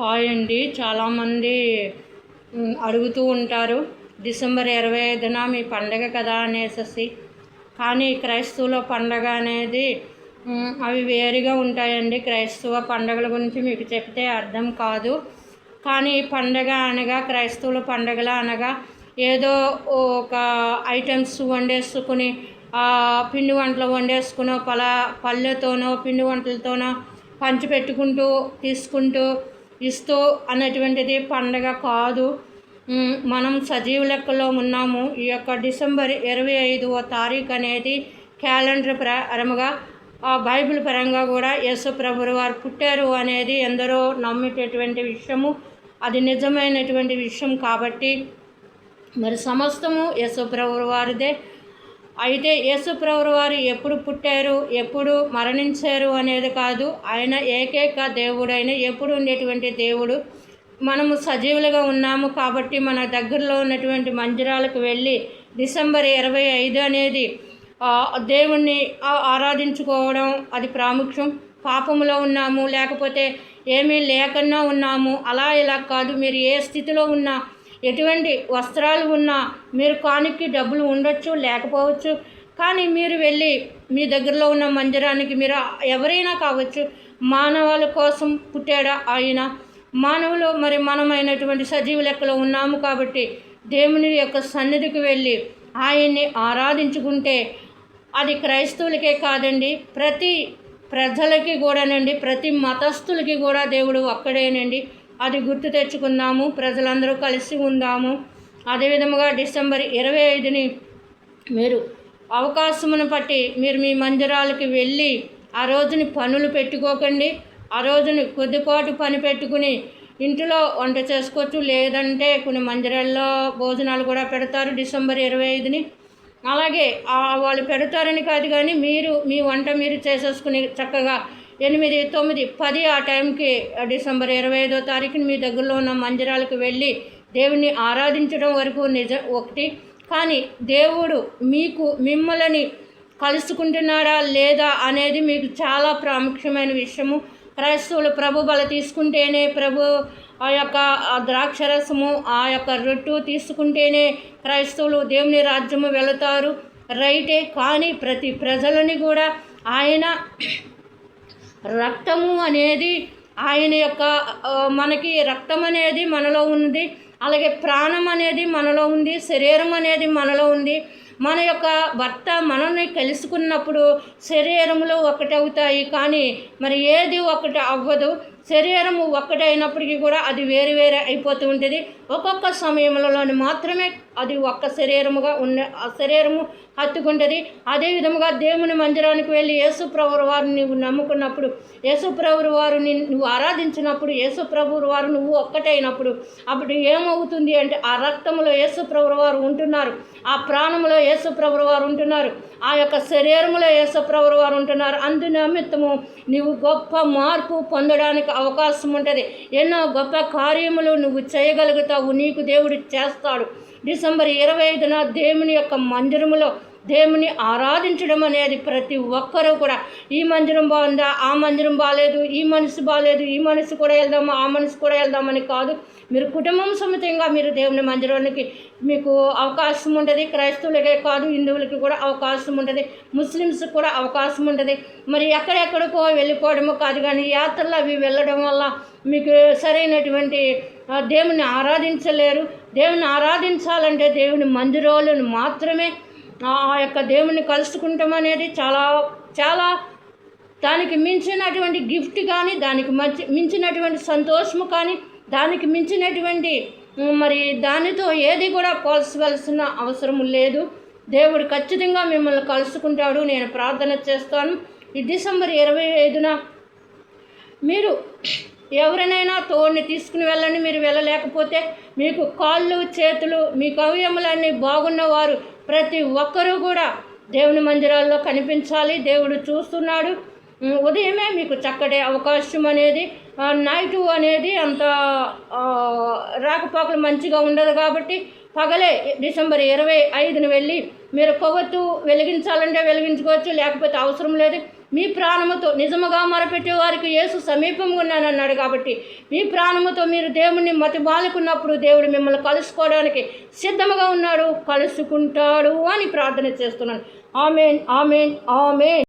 Hi అండి. చాలామంది అడుగుతూ ఉంటారు డిసెంబర్ ఇరవై ఐదున మీ పండగ కదా అనేసి కానీ క్రైస్తవుల పండగ అనేది అవి వేరుగా ఉంటాయండి. క్రైస్తవ పండగల గురించి మీకు చెప్తే అర్థం కాదు. కానీ పండగ అనగా క్రైస్తవుల పండగల అనగా ఏదో ఒక ఐటమ్స్ వండేసుకుని పిండి వంటలు వండేసుకునో పలా పళ్ళతోనో పిండి వంటలతోనో పంచి పెట్టుకుంటూ తీసుకుంటూ ఇస్తూ అన్నటువంటిది పండగ కాదు. మనం సజీవ లెక్కలో ఉన్నాము. ఈ యొక్క డిసెంబర్ ఇరవై ఐదవ తారీఖు అనేది క్యాలెండర్ ప్రకారముగా ఆ బైబిల్ పరంగా కూడా యేసు ప్రభువు వారు పుట్టారు అనేది ఎందరో నమ్మేటటువంటి విషయము. అది నిజమైనటువంటి విషయం కాబట్టి మరి సమస్తము యేసు ప్రభువు వారిదే. అయితే యేసు వారు ఎప్పుడు పుట్టారు ఎప్పుడు మరణించారు అనేది కాదు. ఆయన ఏకైక దేవుడైన ఎప్పుడు ఉండేటువంటి దేవుడు. మనము సజీవులుగా ఉన్నాము కాబట్టి మన దగ్గరలో ఉన్నటువంటి మందిరాలకు వెళ్ళి డిసెంబర్ ఇరవై ఐదు అనేది దేవుణ్ణి ఆరాధించుకోవడం అది ప్రాముఖ్యం. పాపములో ఉన్నాము లేకపోతే ఏమీ లేకన్నా ఉన్నాము. అలా ఇలా కాదు. మీరు ఏ స్థితిలో ఉన్నా ఎటువంటి వస్త్రాలు ఉన్నా మీరు కానికి డబ్బులు ఉండొచ్చు లేకపోవచ్చు. కానీ మీరు వెళ్ళి మీ దగ్గరలో ఉన్న మందిరానికి మీరు ఎవరైనా కావచ్చు మానవాల కోసం పుట్టాడా ఆయన? మానవులు మరి మనమైనటువంటి సజీవ లెక్కలో ఉన్నాము కాబట్టి దేవుని యొక్క సన్నిధికి వెళ్ళి ఆయన్ని ఆరాధించుకుంటే అది క్రైస్తవులకే కాదండి ప్రతి ప్రజలకి కూడానండి ప్రతి మతస్థులకి కూడా దేవుడు ఒక్కడేనండి. అది గుర్తు తెచ్చుకుందాము ప్రజలందరూ కలిసి ఉందాము. అదేవిధముగా డిసెంబర్ ఇరవై ఐదుని మీరు అవకాశమును బట్టి మీరు మీ మందిరాలకి వెళ్ళి ఆ రోజుని పనులు పెట్టుకోకండి. ఆ రోజుని కొద్దిపాటు పని పెట్టుకుని ఇంటిలో వంట చేసుకోవచ్చు. లేదంటే కొన్ని మందిరాల్లో భోజనాలు కూడా పెడతారు డిసెంబర్ ఇరవై ఐదుని. అలాగే వాళ్ళు పెడతారని కాదు కానీ మీరు మీ వంట మీరు చేసేసుకుని చక్కగా ఎనిమిది తొమ్మిది పది ఆ టైంకి డిసెంబర్ ఇరవై ఐదో తారీఖున మీ దగ్గరలో ఉన్న మందిరాలకు వెళ్ళి దేవుని ఆరాధించడం వరకు నిజం ఒకటి. కానీ దేవుడు మీకు మిమ్మల్ని కలుసుకుంటున్నారా లేదా అనేది మీకు చాలా ప్రాముఖ్యమైన విషయము. క్రైస్తవులు ప్రభు బల తీసుకుంటేనే ప్రభు ఆ యొక్క ద్రాక్షరసము ఆ యొక్క రొట్టు తీసుకుంటేనే క్రైస్తవులు దేవుని రాజ్యము వెళతారు. రైటే కానీ ప్రతి ప్రజలని కూడా ఆయన రక్తము అనేది ఆయన యొక్క మనకి రక్తం అనేది మనలో ఉంది. అలాగే ప్రాణం అనేది మనలో ఉంది. శరీరం అనేది మనలో ఉంది. మన యొక్క భర్త మనల్ని కలుసుకున్నప్పుడు శరీరములు ఒకటవుతాయి. కానీ మరి ఏది ఒకటి అవ్వదు. శరీరము ఒక్కటైనప్పటికీ కూడా అది వేరు వేరే అయిపోతూ ఉంటుంది. ఒక్కొక్క సమయంలోని మాత్రమే అది ఒక్క శరీరముగా ఉన్న ఆ శరీరము హత్తుకుంటుంది. అదే విధముగా దేవుని మందిరానికి వెళ్ళి యేసు ప్రభువు నువ్వు నమ్ముకున్నప్పుడు యేసు ప్రభువు వారిని నువ్వు ఆరాధించినప్పుడు యేసు ప్రభువు వారు నువ్వు ఒక్కటైనప్పుడు అప్పుడు ఏమవుతుంది అంటే ఆ రక్తంలో యేసుప్రభురు వారు ఉంటున్నారు. ఆ ప్రాణంలో యేసుప్రభువు వారు ఉంటున్నారు. ఆ యొక్క శరీరంలో యేసుప్రభురు వారు ఉంటున్నారు. అందు నిమిత్తము నీవు గొప్ప మార్పు పొందడానికి అవకాశం ఉంటుంది ఎన్నో గొప్ప కార్యములు నువ్వు చేయగలుగుతావు. నీకు దేవుడు చేస్తాడు. డిసెంబర్ ఇరవై ఐదున దేవుని యొక్క మందిరములో దేవుని ఆరాధించడం అనేది ప్రతి ఒక్కరూ కూడా ఈ మందిరం బాగుందా ఆ మందిరం బాగాలేదు ఈ మనిషి బాగాలేదు ఈ మనిషి కూడా వెళ్దాము ఆ మనిషి కూడా వెళ్దామని కాదు. మీరు కుటుంబం సమేతంగా మీరు దేవుని మందిరానికి మీకు అవకాశం ఉంటుంది క్రైస్తవులకే కాదు హిందువులకి కూడా అవకాశం ఉంటుంది ముస్లిమ్స్కి కూడా అవకాశం ఉంటుంది. మరి ఎక్కడెక్కడికో వెళ్ళిపోవడము కాదు కానీ యాత్రలు అవి వెళ్ళడం వల్ల మీకు సరైనటువంటి దేవుని ఆరాధించలేరు. దేవుని ఆరాధించాలంటే దేవుని మందిరాలను మాత్రమే ఆ యొక్క దేవుని కలుసుకుంటాం అనేది చాలా చాలా దానికి మించినటువంటి గిఫ్ట్ కానీ దానికి మంచి మించినటువంటి సంతోషము కానీ దానికి మించినటువంటి మరి దానితో ఏది కూడా పోల్చవలసిన అవసరం లేదు. దేవుడు ఖచ్చితంగా మిమ్మల్ని కలుసుకుంటాడు. నేను ప్రార్థన చేస్తాను. ఈ డిసెంబర్ ఇరవై ఐదున మీరు ఎవరినైనా తోడిని తీసుకుని వెళ్ళండి. మీరు వెళ్ళలేకపోతే మీకు కాళ్ళు చేతులు మీ కవ్యములన్నీ బాగున్నవారు ప్రతి ఒక్కరూ కూడా దేవుని మందిరాల్లో కనిపించాలి. దేవుడు చూస్తున్నాడు. ఉదయమే మీకు చక్కటి అవకాశం అనేది నైటు అనేది అంత రాకపోకలు మంచిగా ఉండదు కాబట్టి పగలే డిసెంబర్ ఇరవై ఐదున వెళ్ళి మీరు కొవ్వొత్తు వెలిగించాలంటే వెలిగించుకోవచ్చు లేకపోతే అవసరం లేదు. మీ ప్రాణముతో నిజముగా మొరపెట్టే వారికి యేసు సమీపంగా ఉన్నానన్నాడు కాబట్టి మీ ప్రాణముతో మీరు దేవుణ్ణి మతిమాలుకున్నప్పుడు దేవుడు మిమ్మల్ని కలుసుకోవడానికి సిద్ధముగా ఉన్నాడు కలుసుకుంటాడు అని ప్రార్థన చేస్తున్నాను. Amen amen amen.